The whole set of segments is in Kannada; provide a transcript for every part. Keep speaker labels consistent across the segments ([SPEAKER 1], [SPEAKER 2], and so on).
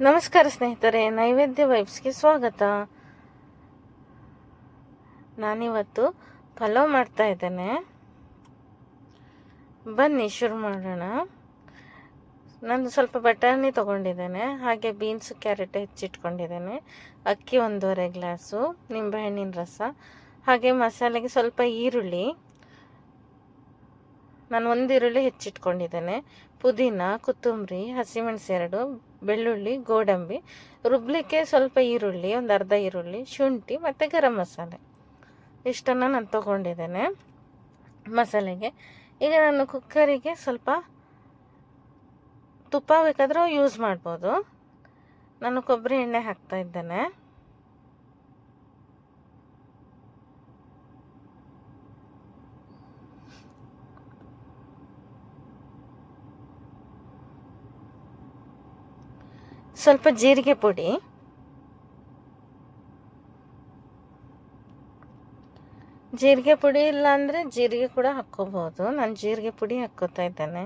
[SPEAKER 1] ನಮಸ್ಕಾರ ಸ್ನೇಹಿತರೆ, ನೈವೇದ್ಯ ವೈಬ್ಸ್ಗೆ ಸ್ವಾಗತ. ನಾನಿವತ್ತು ಪಲಾವ್ ಮಾಡ್ತಾ ಇದ್ದೇನೆ. ಬನ್ನಿ, ಶುರು ಮಾಡೋಣ. ನಾನು ಸ್ವಲ್ಪ ಬಟಾಣಿ ತೊಗೊಂಡಿದ್ದೇನೆ, ಹಾಗೆ ಬೀನ್ಸು, ಕ್ಯಾರೆಟ್ ಹೆಚ್ಚಿಟ್ಕೊಂಡಿದ್ದೇನೆ. ಅಕ್ಕಿ ಒಂದೂವರೆ ಗ್ಲಾಸು, ನಿಂಬೆಹಣ್ಣಿನ ರಸ, ಹಾಗೆ ಮಸಾಲೆಗೆ ಸ್ವಲ್ಪ ಈರುಳ್ಳಿ. ನಾನು ಒಂದು ಈರುಳ್ಳಿ ಹೆಚ್ಚಿಟ್ಕೊಂಡಿದ್ದೇನೆ. ಪುದೀನ, ಕೊತ್ತಂಬರಿ, ಹಸಿಮೆಣಸು ಎರಡು ಬೆಳ್ಳುಳ್ಳಿ, ಗೋಡಂಬಿ, ರುಬ್ಲಿಕ್ಕೆ ಸ್ವಲ್ಪ ಈರುಳ್ಳಿ, ಒಂದು ಅರ್ಧ ಈರುಳ್ಳಿ, ಶುಂಠಿ ಮತ್ತು ಗರಂ ಮಸಾಲೆ. ಇಷ್ಟನ್ನು ನಾನು ತೊಗೊಂಡಿದ್ದೇನೆ ಮಸಾಲೆಗೆ. ಈಗ ನಾನು ಕುಕ್ಕರಿಗೆ ಸ್ವಲ್ಪ ತುಪ್ಪ ಬೇಕಾದರೂ ಯೂಸ್ ಮಾಡ್ಬೋದು. ನಾನು ಕೊಬ್ಬರಿ ಎಣ್ಣೆ ಹಾಕ್ತಾ ಇದ್ದೇನೆ. ಸ್ವಲ್ಪ ಜೀರಿಗೆ ಪುಡಿ. ಜೀರಿಗೆ ಪುಡಿ ಇಲ್ಲ ಅಂದರೆ ಜೀರಿಗೆ ಕೂಡ ಹಾಕ್ಕೋಬೋದು. ನಾನು ಜೀರಿಗೆ ಪುಡಿ ಹಾಕ್ಕೋತಾ ಇದ್ದೇನೆ.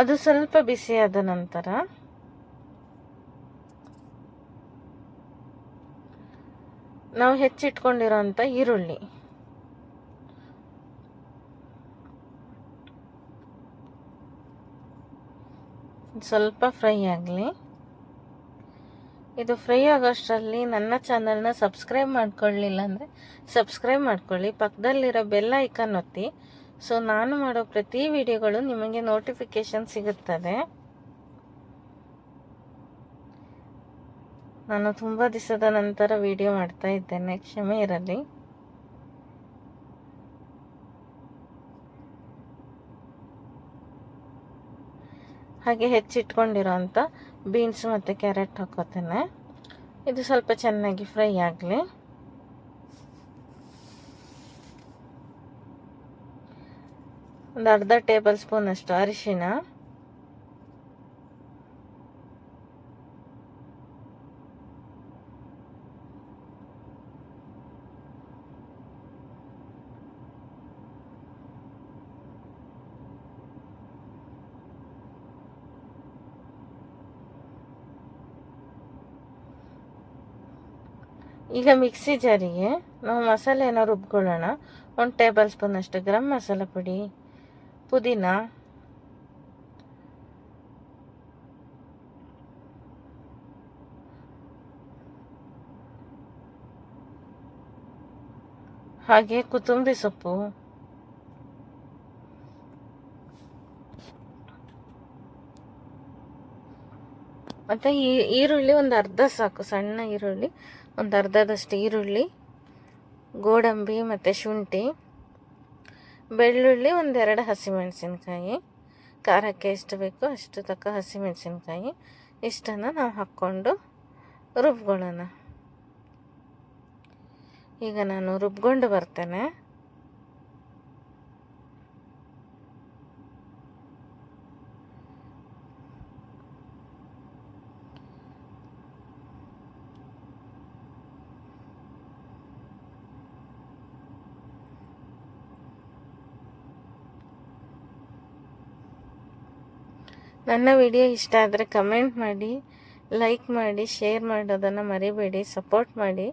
[SPEAKER 1] ಅದು ಸ್ವಲ್ಪ ಬಿಸಿಯಾದ ನಂತರ ನಾವು ಹೆಚ್ಚಿಟ್ಕೊಂಡಿರೋಂಥ ಈರುಳ್ಳಿ. ಸ್ವಲ್ಪ ಫ್ರೈ ಆಗಲಿ. ಇದು ಫ್ರೈ ಆಗೋಷ್ಟರಲ್ಲಿ ನನ್ನ ಚಾನಲ್ನ ಸಬ್ಸ್ಕ್ರೈಬ್ ಮಾಡ್ಕೊಳ್ಳಿಲ್ಲ ಅಂದರೆ ಸಬ್ಸ್ಕ್ರೈಬ್ ಮಾಡ್ಕೊಳ್ಳಿ. ಪಕ್ಕದಲ್ಲಿರೋ ಬೆಲ್ ಐಕನ್ ಒತ್ತಿ. ಸೊ ನಾನು ಮಾಡೋ ಪ್ರತಿ ವಿಡಿಯೋಗಳು ನಿಮಗೆ ನೋಟಿಫಿಕೇಶನ್ ಸಿಗುತ್ತದೆ. ನಾನು ತುಂಬ ದಿವಸದ ನಂತರ ವಿಡಿಯೋ ಮಾಡ್ತಾ ಇದ್ದೇನೆ, ಕ್ಷಮೆ ಇರಲಿ. ಹಾಗೆ ಹೆಚ್ಚಿಟ್ಕೊಂಡಿರೋಂಥ ಬೀನ್ಸ್ ಮತ್ತು ಕ್ಯಾರೆಟ್ ಹಾಕೋತೇನೆ. ಇದು ಸ್ವಲ್ಪ ಚೆನ್ನಾಗಿ ಫ್ರೈ ಆಗಲಿ. ಒಂದು ಅರ್ಧ ಟೇಬಲ್ ಸ್ಪೂನ್ ಅಷ್ಟು ಅರಿಶಿನ. ಈಗ ಮಿಕ್ಸಿ ಜಾರಿಗೆ ನಾವು ಮಸಾಲೆಯನ್ನು ರುಬ್ಕೊಳ್ಳೋಣ. ಒಂದು ಟೇಬಲ್ ಸ್ಪೂನ್ ಅಷ್ಟು ಗರಂ ಮಸಾಲ ಪುಡಿ. ಪುದೀನ ಹಾಗೆ ಕೊತ್ತಂಬರಿ ಸೊಪ್ಪು. ಮತ್ತು ಈ ಈರುಳ್ಳಿ ಒಂದು ಅರ್ಧ ಸಾಕು, ಸಣ್ಣ ಈರುಳ್ಳಿ, ಒಂದು ಅರ್ಧದಷ್ಟು ಈರುಳ್ಳಿ, ಗೋಡಂಬಿ ಮತ್ತು ಶುಂಠಿ. ಬೆಳ್ಳುಳ್ಳಿ ಒಂದೆರಡು ಹಸಿಮೆಣಸಿನ್ಕಾಯಿ, ಖಾರಕ್ಕೆ ಎಷ್ಟು ಬೇಕೋ ಅಷ್ಟು ತಕ್ಕ ಹಸಿಮೆಣಸಿನ್ಕಾಯಿ, ಇಷ್ಟನ್ನು ನಾವು ಹಾಕ್ಕೊಂಡು ರುಬ್ಕೊಳ್ಳೋಣ. ಈಗ ನಾನು ರುಬ್ಕೊಂಡು ಬರ್ತೇನೆ. ನನ್ನ ವಿಡಿಯೋ ಇಷ್ಟ ಆದರೆ ಕಮೆಂಟ್ ಮಾಡಿ, ಲೈಕ್ ಮಾಡಿ, ಶೇರ್ ಮಾಡೋದನ್ನು ಮರಿಬೇಡಿ, ಸಪೋರ್ಟ್ ಮಾಡಿ.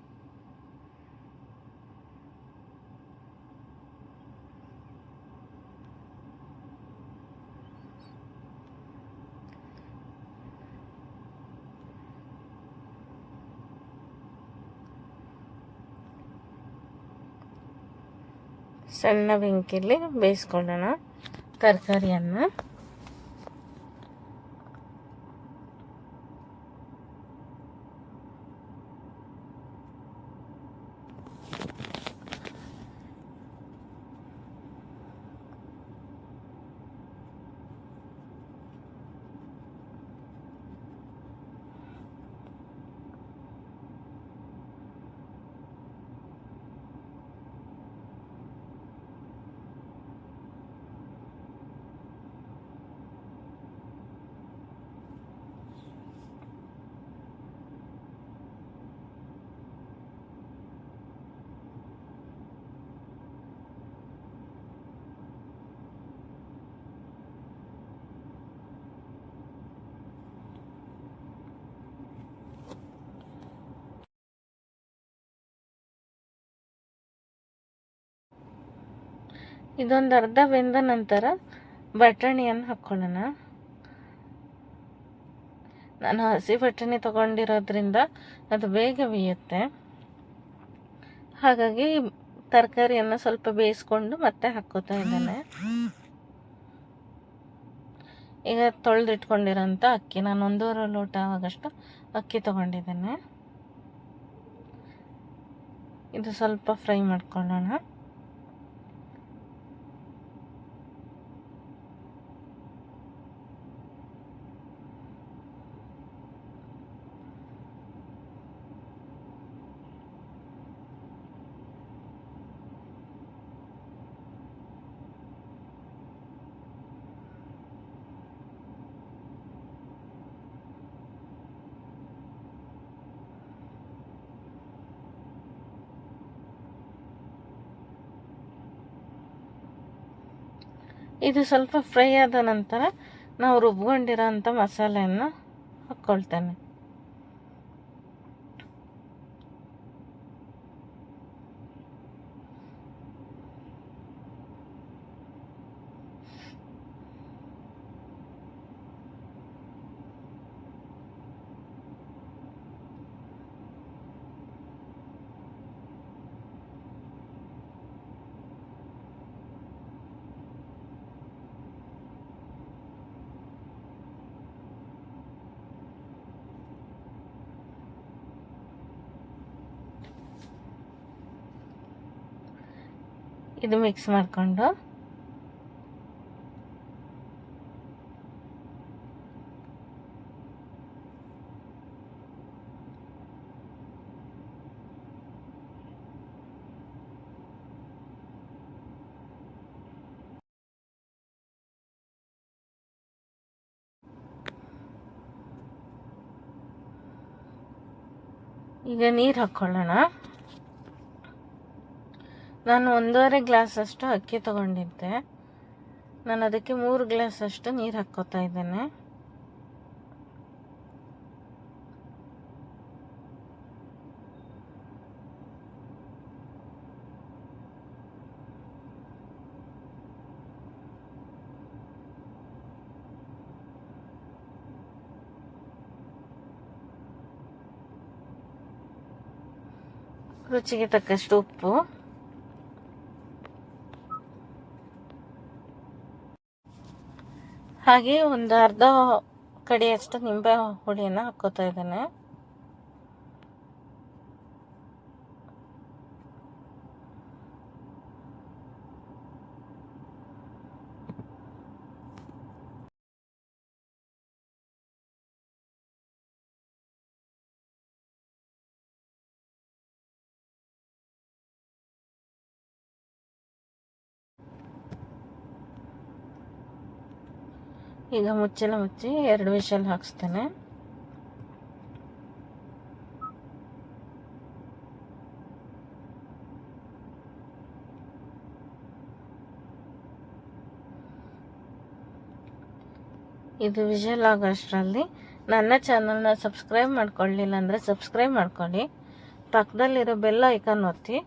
[SPEAKER 1] ಸಣ್ಣ ಬೆಂಕಿಲಿ ಬೇಯಿಸ್ಕೊಳ್ಳೋಣ, ತರಕಾರಿಯನ್ನು. ಇದೊಂದು ಅರ್ಧ ಬೆಂದ ನಂತರ ಬಟಾಣಿಯನ್ನು ಹಾಕ್ಕೊಳ್ಳೋಣ ನಾನು ಹಸಿ ಬಟಾಣಿ ತಗೊಂಡಿರೋದ್ರಿಂದ ಅದು ಬೇಗ ಬೇಯುತ್ತೆ ಹಾಗಾಗಿ ತರಕಾರಿಯನ್ನು ಸ್ವಲ್ಪ ಬೇಯಿಸ್ಕೊಂಡು ಮತ್ತೆ ಹಾಕ್ಕೋತಾ ಇದ್ದೇನೆ. ಈಗ ತೊಳೆದಿಟ್ಕೊಂಡಿರೋಂಥ ಅಕ್ಕಿ, ನಾನು ಒಂದೂವರೆ ಲೋಟ ಆಗೋಷ್ಟು ಅಕ್ಕಿ ತೊಗೊಂಡಿದ್ದೇನೆ. ಇದು ಸ್ವಲ್ಪ ಫ್ರೈ ಮಾಡ್ಕೊಳ್ಳೋಣ. ಇದು ಸ್ವಲ್ಪ ಫ್ರೈ ಆದ ನಂತರ ನಾವು ರುಬ್ಕೊಂಡಿರೋ ಅಂಥ ಮಸಾಲೆಯನ್ನು ಹಾಕ್ಕೊಳ್ತೇನೆ. ಇದು ಮಿಕ್ಸ್ ಮಾಡಿಕೊಂಡು. ಈಗ ನೀರು ಹಾಕ್ಕೊಳ್ಳೋಣ ನಾನು ಒಂದೂವರೆ ಗ್ಲಾಸಷ್ಟು ಅಕ್ಕಿ ತೊಗೊಂಡಿದ್ದೆ. ನಾನು ಅದಕ್ಕೆ ಮೂರು ಗ್ಲಾಸಷ್ಟು ನೀರು ಹಾಕ್ಕೋತಾ ಇದ್ದೇನೆ. ರುಚಿಗೆ ತಕ್ಕಷ್ಟು ಉಪ್ಪು. ಹಾಗೆ ಒಂದು ಅರ್ಧ ಕಡೆಯಷ್ಟು ನಿಂಬೆ ಹುಳಿಯನ್ನು ಹಾಕ್ಕೋತಾ ಇದ್ದೇನೆ. ಈಗ ಮುಚ್ಚಲ ಮುಚ್ಚಿ ಎರಡು ವಿಷಲ್ ಹಾಕಿಸ್ತೇನೆ. ಇದು ವಿಷಲ್ ಆಗೋಷ್ಟರಲ್ಲಿ ನನ್ನ ಚಾನಲ್ನ ಸಬ್ಸ್ಕ್ರೈಬ್ ಮಾಡ್ಕೊಳ್ಳಿಲ್ಲ ಅಂದರೆ ಸಬ್ಸ್ಕ್ರೈಬ್ ಮಾಡ್ಕೊಳ್ಳಿ. ಪಕ್ಕದಲ್ಲಿರೋ ಬೆಲ್ಲ ಐಕಾನ್ ಒತ್ತಿ.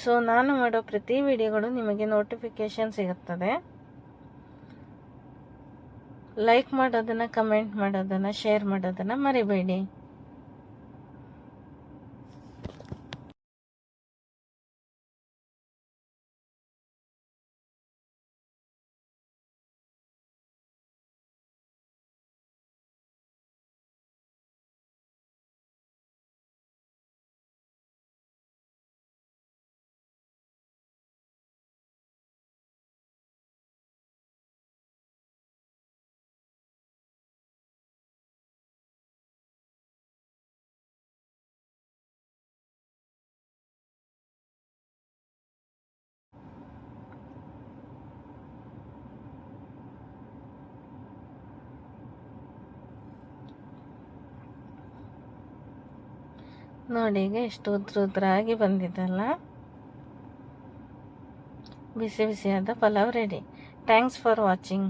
[SPEAKER 1] ಸೊ ನಾನು ಮಾಡೋ ಪ್ರತಿ ವಿಡಿಯೋಗಳು ನಿಮಗೆ ನೋಟಿಫಿಕೇಷನ್ ಸಿಗುತ್ತದೆ. ಲೈಕ್ ಮಾಡೋದನ್ನು ಕಮೆಂಟ್ ಮಾಡೋದನ್ನು ಶೇರ್ ಮಾಡೋದನ್ನು ಮರಿಬೇಡಿ. ನೋಡಿ ಈಗ ಎಷ್ಟು ಉದ್ರ ಉದ್ರಾಗಿ ಬಂದಿದ್ದಲ್ಲ ಬಿಸಿ ಬಿಸಿಯಾದ pulao ready thanks for watching